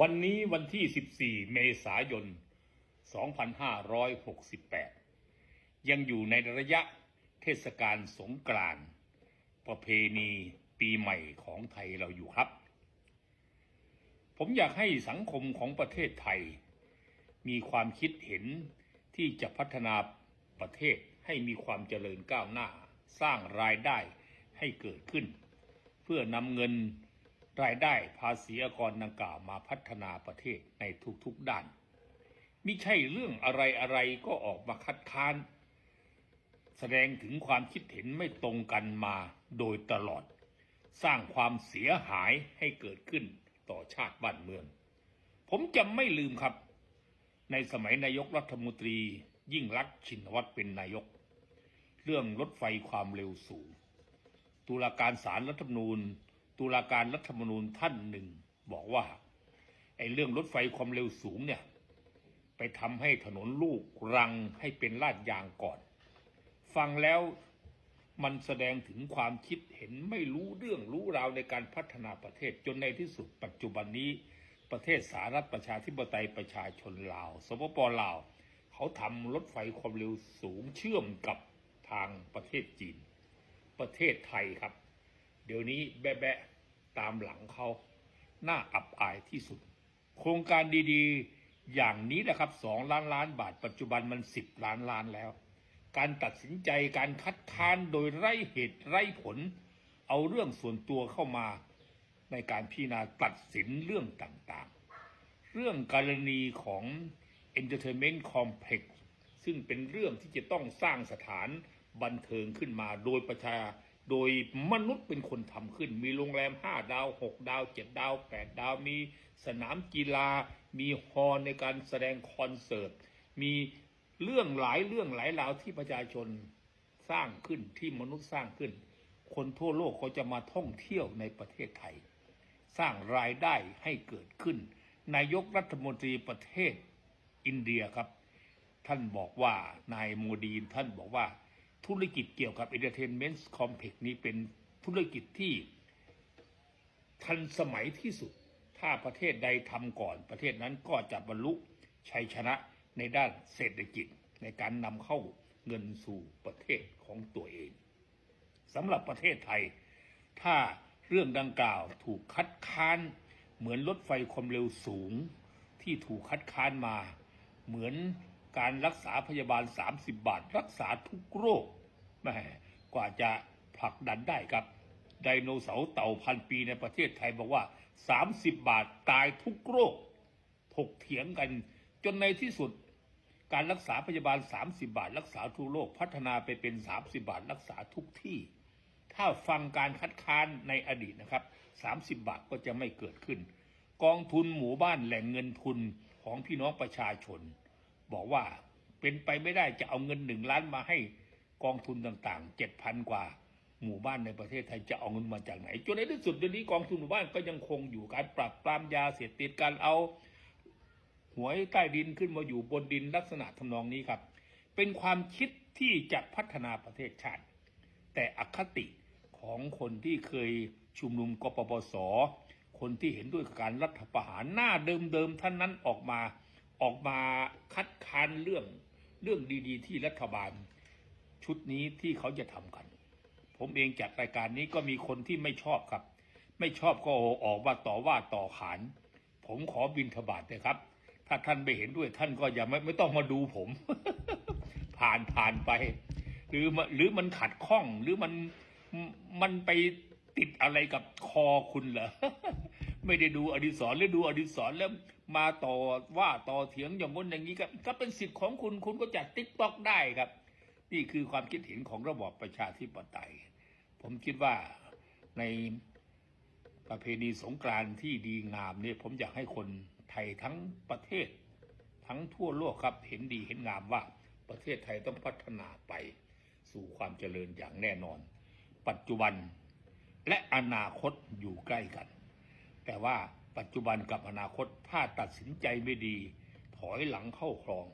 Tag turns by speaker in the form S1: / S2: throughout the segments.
S1: วันนี้วันที่ 14 เมษายน 2568 ยังอยู่ในระยะเทศกาลสงกรานต์ประเพณีปีใหม่ของไทยเราอยู่ครับ ผมอยากให้สังคมของประเทศไทย มีความคิดเห็นที่จะพัฒนาประเทศให้มีความเจริญก้าวหน้า สร้างรายได้ให้เกิดขึ้น เพื่อนำเงิน รายได้ภาษีอากรดังกล่าวมาพัฒนาประเทศในทุกๆด้านมิใช่เรื่องอะไรอะไรๆก็ออกมาคัดค้าน แสดงถึงความคิดเห็นไม่ตรงกันมาโดยตลอด สร้างความเสียหายให้เกิดขึ้นต่อชาติบ้านเมือง ผมจะไม่ลืมครับ ในสมัยนายกรัฐมนตรียิ่งรักชินวัตรเป็นนายก เรื่องรถไฟความเร็วสูง ตุลาการศาลรัฐธรรมนูญ ตุลาการรัฐธรรมนูญท่านหนึ่งบอกว่าไอ้เรื่องรถไฟความเร็วสูงเนี่ย ไปทำให้ถนนลูกรังให้เป็นลาดยางก่อน ฟังแล้วมันแสดงถึงความคิดเห็นไม่รู้เรื่องรู้ราวในการพัฒนาประเทศจนในที่สุดปัจจุบันนี้ประเทศสหรัฐประชาธิปไตยประชาชนลาว สปปลาว เขาทำรถไฟความเร็วสูงเชื่อมกับทางประเทศจีน ประเทศไทยครับ เดี๋ยวนี้แบะ ตามหลังเขาน่าอับอายที่สุด โครงการดีๆ อย่างนี้แหละครับสองล้านล้านบาท ปัจจุบันมันสิบล้านล้านแล้ว การตัดสินใจการคัดค้านโดยไร้เหตุไร้ผล เอาเรื่องส่วนตัวเข้ามาในการพิจารณาตัดสินเรื่องต่างๆ เรื่องกรณีของ Entertainment Complex ซึ่งเป็นเรื่องที่จะต้องสร้างสถานบันเทิงขึ้นมาโดยประชา โดยมนุษย์เป็นคนทำขึ้น มีโรงแรม 5 ดาว 6 ดาว 7 ดาว 8 ดาว มีสนามกีฬา มีฮอลในการแสดงคอนเสิร์ต มีเรื่องหลายเรื่องหลายราวที่ประชาชนสร้างขึ้นที่มนุษย์สร้างขึ้น คนทั่วโลกเขาจะมาท่องเที่ยวในประเทศไทย สร้างรายได้ให้เกิดขึ้น นายกรัฐมนตรีประเทศอินเดียครับ ท่านบอกว่านายโมดีนท่านบอกว่า ธุรกิจเกี่ยวกับ Entertainment Complex นี้เป็นธุรกิจที่ทันสมัยที่สุด ถ้าประเทศใดทำก่อน ประเทศนั้นก็จะบรรลุชัยชนะในด้านเศรษฐกิจในการนำเข้าเงินสู่ประเทศของตัวเองสำหรับประเทศไทย ถ้าเรื่องดังกล่าวถูกคัดค้านเหมือนรถไฟความเร็วสูง ที่ถูกคัดค้านมา เหมือน การรักษาพยาบาล 30 บาท รักษาทุกโรคแม่กว่าจะผลักดันได้ครับ ไดโนเสาร์เต่าพันปีในประเทศไทยบอกว่า 30 บาทตายทุกโรค ถกเถียงกัน จนในที่สุด การรักษาพยาบาล 30 บาท รักษาทุกโรคพัฒนาไปเป็น 30 บาท รักษาทุกที่ ถ้าฟังการคัดค้านในอดีตนะครับ 30 บาทก็จะไม่เกิดขึ้น กองทุนหมู่บ้านแหล่งเงินทุนของพี่น้องประชาชน บอกว่าเป็นไปไม่ได้จะเอาเงินหนึ่งล้านมาให้กองทุนต่างๆ7,000กว่าหมู่บ้านในประเทศไทยจะเอาเงินมาจากไหนจนในที่สุดเดี๋ยวนี้กองทุนหมู่บ้านก็ยังคงอยู่การปรับปรามยาเสพติดการเอาหวยใต้ดินขึ้นมาอยู่บนดินลักษณะทำนองนี้ครับ เป็นความคิดที่จะพัฒนาประเทศชาติ แต่อคติของคนที่เคยชุมนุมกปปส คนที่เห็นด้วยกับการรัฐประหารหน้าเดิมๆท่านนั้นออกมา ออกมาคัดค้านเรื่องเรื่องดีๆ ที่รัฐบาล ชุดนี้ที่เขาจะทำกัน ผมเองจัดรายการนี้ก็มีคนที่ไม่ชอบครับ ไม่ชอบก็ออกว่าต่อว่าต่อขาน ผมขอบินทบาทนะครับ ถ้าท่านไม่เห็นด้วยท่านก็อย่าไม่ไม่ต้องมาดูผม ผ่านผ่านไป หรือมันหรือมันขัดข้องหรือมันมันไปติดอะไรกับคอคุณเหรอไม่ได้ดูอดิศรหรือดูอดิศรแล้ว มาต่อว่าต่อเถียงอย่างง้นอย่างนี้ก็ก็เป็นสิทธิ์ของคุณคุณก็จัดติ๊กต็อกได้ครับ นี่คือความคิดเห็นของระบอบประชาธิปไตย ผมคิดว่าในประเพณีสงกรานต์ที่ดีงามเนี่ยผมอยากให้คนไทยทั้งประเทศ ทั้งทั่วโลกครับเห็นดีเห็นงามว่าประเทศไทยต้องพัฒนาไปสู่ความเจริญอย่างแน่นอน ปัจจุบันและอนาคตอยู่ใกล้กัน แต่ว่า ปัจจุบันกับอนาคตถ้าตัดสินใจไม่ดี ถอยหลังเข้าคลอง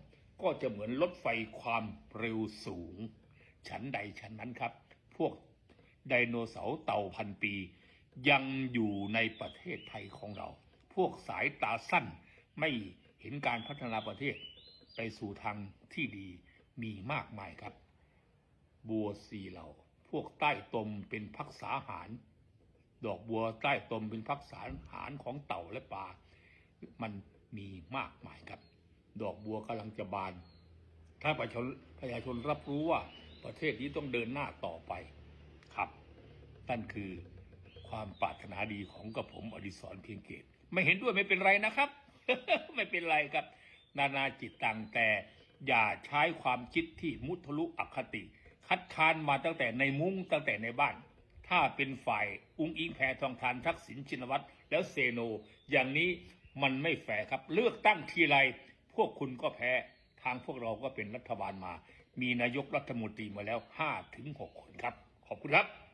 S1: ก็จะเหมือนรถไฟความเร็วสูงฉันใดฉันนั้นครับ พวกไดโนเสาร์เต่าพันปี ยังอยู่ในประเทศไทยของเรา พวกสายตาสั้นไม่เห็นการพัฒนาประเทศ ไปสู่ทางที่ดีมีมากมายครับ บัวสีเหล่า พวกใต้ตมเป็นพักษาหาร ดอกบัวใต้ตมเป็นพักษารหารของเต่าและปลา มันมีมากมายครับ ดอกบัวกำลังจะบาน ถ้าประชาชนประชาชนรับรู้ว่าประเทศนี้ต้องเดินหน้าต่อไปครับ นั่นคือความปรารถนาดีของกระผมอดิศรเพียงเกต ไม่เห็นด้วยไม่เป็นไรนะครับ ไม่เป็นไรครับ นานาจิตตังแต่อย่าใช้ความคิดที่มุทะลุอคติ คัดค้านมาตั้งแต่ในมุ้งตั้งแต่ในบ้าน ถ้าเป็นฝ่ายอุ้งอิงแพทองทานทักษิณชินวัตรแล้วเซโน อย่างนี้มันไม่แฟร์ครับ เลือกตั้งทีไรพวกคุณก็แพ้ ทางพวกเราก็เป็นรัฐบาลมา มีนายกรัฐมนตรีมาแล้วห้าถึงหกคนครับ ขอบคุณครับ